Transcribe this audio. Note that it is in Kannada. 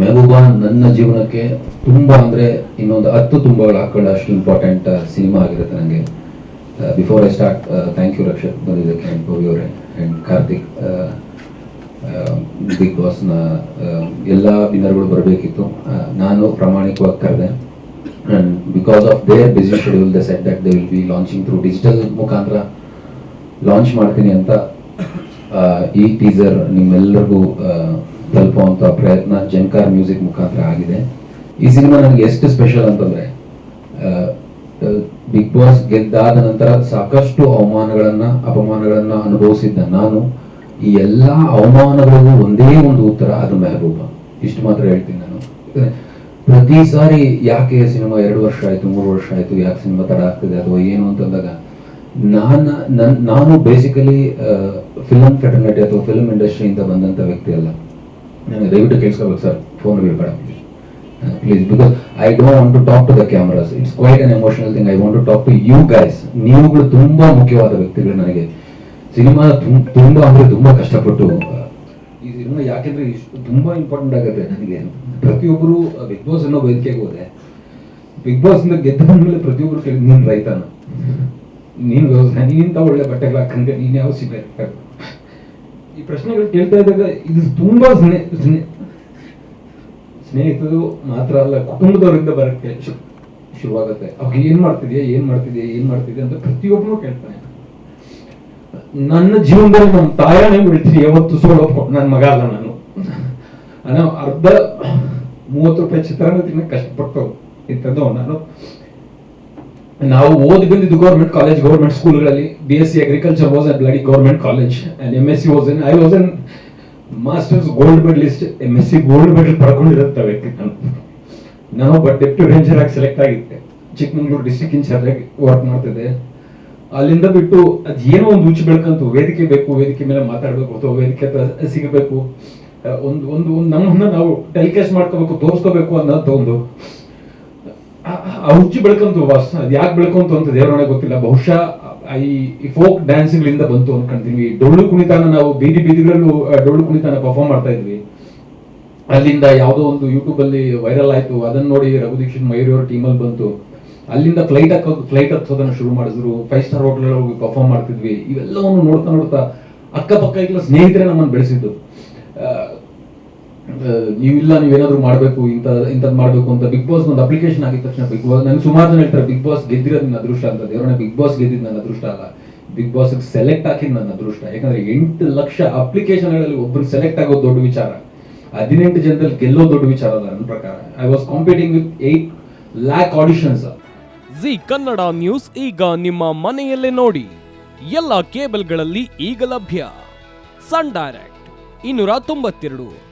ಮೆಹಬೂಬಾ ನನ್ನ ಜೀವನಕ್ಕೆ ತುಂಬ ಅಂದರೆ ಇನ್ನೊಂದು ಹತ್ತು ತುಂಬಗಳು ಹಾಕೊಂಡು ಅಷ್ಟು ಇಂಪಾರ್ಟೆಂಟ್ ಸಿನಿಮಾ ಆಗಿರುತ್ತೆ ನನಗೆ before I start thank you Rakshak ಬಂದಿದ್ದಕ್ಕೆ ಆ್ಯಂಡ್ ಗೋವಿ ಅವರೇ ಆ್ಯಂಡ್ ಕಾರ್ತಿಕ್ ಬಿಗ್ ಬಾಸ್ನ ಎಲ್ಲ ವಿನ್ನರ್ಗಳು ಬರಬೇಕಿತ್ತು. ನಾನು ಪ್ರಾಮಾಣಿಕವಾಗಿ ಕರೆದೆ. And because of their busy schedule the set that they will be launching through digital ಮುಖಾಂತರ ಲಾಂಚ್ ಮಾಡ್ತೀನಿ ಅಂತ ಈ ಟೀಸರ್ ನಿಮ್ಮೆಲ್ಲರಿಗೂ ತಲುಪುವಂಥ ಪ್ರಯತ್ನ ಜಂಕಾರ್ ಮ್ಯೂಸಿಕ್ ಮುಖಾಂತರ ಆಗಿದೆ. ಈ ಸಿನಿಮಾ ನನಗೆ ಎಷ್ಟು ಸ್ಪೆಷಲ್ ಅಂತಂದ್ರೆ ಬಿಗ್ ಬಾಸ್ ಗೆದ್ದಾದ ನಂತರ ಸಾಕಷ್ಟು ಅವಮಾನಗಳನ್ನ, ಅಪಮಾನಗಳನ್ನ ಅನುಭವಿಸಿದ್ದ ನಾನು. ಈ ಎಲ್ಲಾ ಅವಮಾನಗಳಿಗೂ ಒಂದೇ ಒಂದು ಉತ್ತರ, ಅದು ಮೆಹಬೂಬ. ಇಷ್ಟು ಮಾತ್ರ ಹೇಳ್ತೀನಿ ನಾನು. ಪ್ರತಿ ಸಾರಿ ಯಾಕೆ ಸಿನಿಮಾ ಎರಡು ವರ್ಷ ಆಯ್ತು, ಮೂರು ವರ್ಷ ಆಯ್ತು, ಯಾಕೆ ಸಿನಿಮಾ ತಡ ಆಗ್ತದೆ, ಅಥವಾ ಏನು ಅಂತಂದಾಗ, ನಾನು, ನನ್ ಬೇಸಿಕಲಿ ಫಿಲಮ್ ಫೆಟರ್ನಿಟಿ ಅಥವಾ ಫಿಲ್ಮ್ ಇಂಡಸ್ಟ್ರಿಯಿಂದ ಬಂದಂಥ ವ್ಯಕ್ತಿ ಅಲ್ಲ. ನನಗೆ ದಯವಿಟ್ಟು ಕೇಳಿಸ್ಕೋಬೇಕು ಸರ್ ಫೋನ್ ಬೇಡ. Please because I don't want to talk to the cameras it's quite an emotional thing I want to talk to you guys ನೀವುಗಳು ತುಂಬಾ ಮುಖ್ಯವಾದ ವ್ಯಕ್ತಿಗಳು ನನಗೆ. ಸಿನಿಮಾ ತುಂಬ ಅಂದರೆ ತುಂಬಾ ಕಷ್ಟಪಟ್ಟು, ಈ ಸಿನಿಮಾ ಯಾಕೆಂದ್ರೆ ಇಷ್ಟು ತುಂಬಾ ಇಂಪಾರ್ಟೆಂಟ್ ಆಗುತ್ತೆ ನನಗೆ. ಪ್ರತಿಯೊಬ್ಬರು ಬಿಗ್ ಬಾಸ್ ಅನ್ನೋ ವೇದಿಕೆಗೆ ಹೋದೆ ಬಿಗ್ ಬಾಸ್ ಗೆದ್ದ ಮೇಲೆ ಪ್ರತಿಯೊಬ್ಬರು ಕೇಳಿದ್ ನೀನು ರೈತನ? ನೀನು ವ್ಯವಸಾಯ ನೀನಿಂತ ಒಳ್ಳೆ ಬಟ್ಟೆಗಳು ಹಾಕಂಗೆ ನೀನು ಯಾವ ಸಿನಿಮಾ ಈ ಪ್ರಶ್ನೆಗಳು ಕೇಳ್ತಾ ಇದ್ದಾಗ ಇದು ತುಂಬಾ ಸ್ನೇ ಸ್ನೇ- ಸ್ನೇಹಿತರು ಮಾತ್ರ ಅಲ್ಲ, ಕುಟುಂಬದವರಿಂದ ಬರಕ್ಕೆ ಶುರುವಾಗುತ್ತೆ. ಅವಾಗ ಏನ್ ಮಾಡ್ತಿದ್ಯಾ ಏನ್ ಮಾಡ್ತಿದ್ಯಾ ಏನ್ ಮಾಡ್ತಿದ್ಯಾ ಅಂತ ಪ್ರತಿಯೊಬ್ಬನು ಕೇಳ್ತಾನೆ. ನನ್ನ ಜೀವನದಲ್ಲಿ ನಮ್ಮ ತಾಯನೇ ಬಿಡ್ತೀನಿ ಯಾವತ್ತು ಸೋಲೋ ನನ್ನ ಮಗ ಅಲ್ಲ ನಾನು. ಅರ್ಧ ಮೂವತ್ತು ರೂಪಾಯಿ ಚಿತ್ರಾನ್ನ ತಿನ್ನಕ್ಕೆ ಕಷ್ಟಪಟ್ಟು ಇಂಥದ್ದು ನಾನು. ನಾವು ಓದಿ ಬಂದಿದ್ದು government college government ಸ್ಕೂಲ್ಗಳಲ್ಲಿ B S C agriculture was at bloody government college and M S C was in I was in masters gold medalist M S C gold medal ಪಡ್ಕೊಂಡಿರಂತ ವ್ಯಕ್ತಿ ನಾನು ನಾನು ಒಬ್ಬ ಡೆಪ್ಟಿ ರೇಂಜರ್ ಆಗಿ ಸೆಲೆಕ್ಟ್ ಆಗಿದ್ದೆ. ಚಿಕ್ಕಮಂಗ್ಳೂರು ಡಿಸ್ಟಿಕ್ ಇನ್ಚಾರ್ಜ್ ಆಗಿ ವರ್ಕ್ ಮಾಡ್ತಿದ್ದೆ. ಅಲ್ಲಿಂದ ಬಿಟ್ಟು ಅದ್ ಏನೋ ಒಂದು ಹುಚ್ಚು ಬೆಳ್ಕಂತು ವೇದಿಕೆ ಬೇಕು, ವೇದಿಕೆ ಮೇಲೆ ಮಾತಾಡಬೇಕು ಅಥವಾ ವೇದಿಕೆ ಸಿಗಬೇಕು. ಒಂದು ಒಂದು ಒಂದು ನಮ್ಮನ್ನ ನಾವು ಟೆಲಿಕಾಸ್ಟ್ ಮಾಡ್ಕೋಬೇಕು, ತೋರಿಸ್ಕೋಬೇಕು ಅನ್ನೋದು ಒಂದು ಆ- ಹುಚ್ಚು ಬೆಳ್ಕೊಂತು ವಾಸ್, ಅದು ಯಾಕೆ ಬೆಳ್ಕೊಂತು ಅಂತ ದೇವರೊಳಗೆ ಗೊತ್ತಿಲ್ಲ. ಬಹುಶಃ ಈ ಫೋಕ್ ಡ್ಯಾನ್ಸ್ಗಳಿಂದ ಬಂತು ಅನ್ಕೊಂತೀವಿ ಡೊಳ್ಳು ಕುಣಿತಾನ ನಾವು ಬೀದಿ ಬೀದಿಗಳಲ್ಲೂ ಡೊಳ್ಳು ಕುಣಿತಾನ ಪರ್ಫಾರ್ಮ್ ಮಾಡ್ತಾ ಇದ್ವಿ. ಅಲ್ಲಿಂದ ಯಾವುದೋ ಒಂದು ಯೂಟ್ಯೂಬ್ ಅಲ್ಲಿ ವೈರಲ್ ಆಯ್ತು. ಅದನ್ನ ನೋಡಿ ರಘು ದೀಕ್ಷಿತ್ ಟೀಮ್ ಟೀಮಲ್ಲಿ ಬಂತು. ಅಲ್ಲಿಂದ ಫ್ಲೈಟ್ ಹಾಕೋದು ಫ್ಲೈಟ್ ಹತ್ತೋದನ್ನ ಶುರು ಮಾಡಿದ್ರು. ಫೈವ್ ಸ್ಟಾರ್ ಹೋಟೆಲ್ ಹೋಗಿ ಪರ್ಫಾರ್ಮ್ ಮಾಡ್ತಿದ್ವಿ. ಇವೆಲ್ಲವನ್ನು ನೋಡ್ತಾ ನೋಡ್ತಾ ಅಕ್ಕಪಕ್ಕ ಇಲ್ಲ ಸ್ನೇಹಿತರೆ ನಮ್ಮನ್ನು ಬೆಳೆಸಿದ್ದು. ಆ, ಇಲ್ಲ ನೀವೇನಾದ್ರೂ ಮಾಡಬೇಕು ಇಂತ ಇಂಥದ್ದು ಮಾಡಬೇಕು ಅಂತ ಬಿಗ್ ಬಾಸ್ ಒಂದು ಅಪ್ಲಿಕೇಶನ್ ಆಗಿದ ತಕ್ಷಣ ಬಿಗ್ ಬಾಸ್ ನನಗೆ ಸುಮಾರು ಜನ ಹೇಳ್ತಾರೆ ಬಿಗ್ ಬಾಸ್ ಗೆದ್ದಿರೋದು ನನ್ನ ಅದೃಷ್ಟ ಅಂತ. ದೇವರನ್ನ ಬಿಗ್ ಬಾಸ್ ಗೆದ್ದಿದ್ದು ನನ್ನ ಅದೃಷ್ಟ ಅಲ್ಲ. ಬಿಗ್ ಬಾಸ್ ಸೆಲೆಕ್ಟ್ ಹಾಕಿದ್ ನನ್ನ ಅದೃಷ್ಟ. ಯಾಕಂದ್ರೆ ಎಂಟು ಲಕ್ಷ ಅಪ್ಲಿಕೇಶನ್ಗಳಲ್ಲಿ ಒಬ್ಬರು ಸೆಲೆಕ್ಟ್ ಆಗೋದು ದೊಡ್ಡ ವಿಚಾರ. ಹದಿನೆಂಟು ಜನದಲ್ಲಿ ಗೆಲ್ಲೋ ದೊಡ್ಡ ವಿಚಾರ ಅಲ್ಲ ನನ್ನ ಪ್ರಕಾರ. I was competing with eight lakh auditions Zee Kannada news ಈಗ ನಿಮ್ಮ ಮನೆಯಲ್ಲೇ ನೋಡಿ. ಎಲ್ಲ ಕೇಬಲ್ಗಳಲ್ಲಿ ಈಗ ಲಭ್ಯ. ಸನ್ ಡೈರೆಕ್ಟ್ ಇನ್ನೂರ ತೊಂಬತ್ತೆರಡು.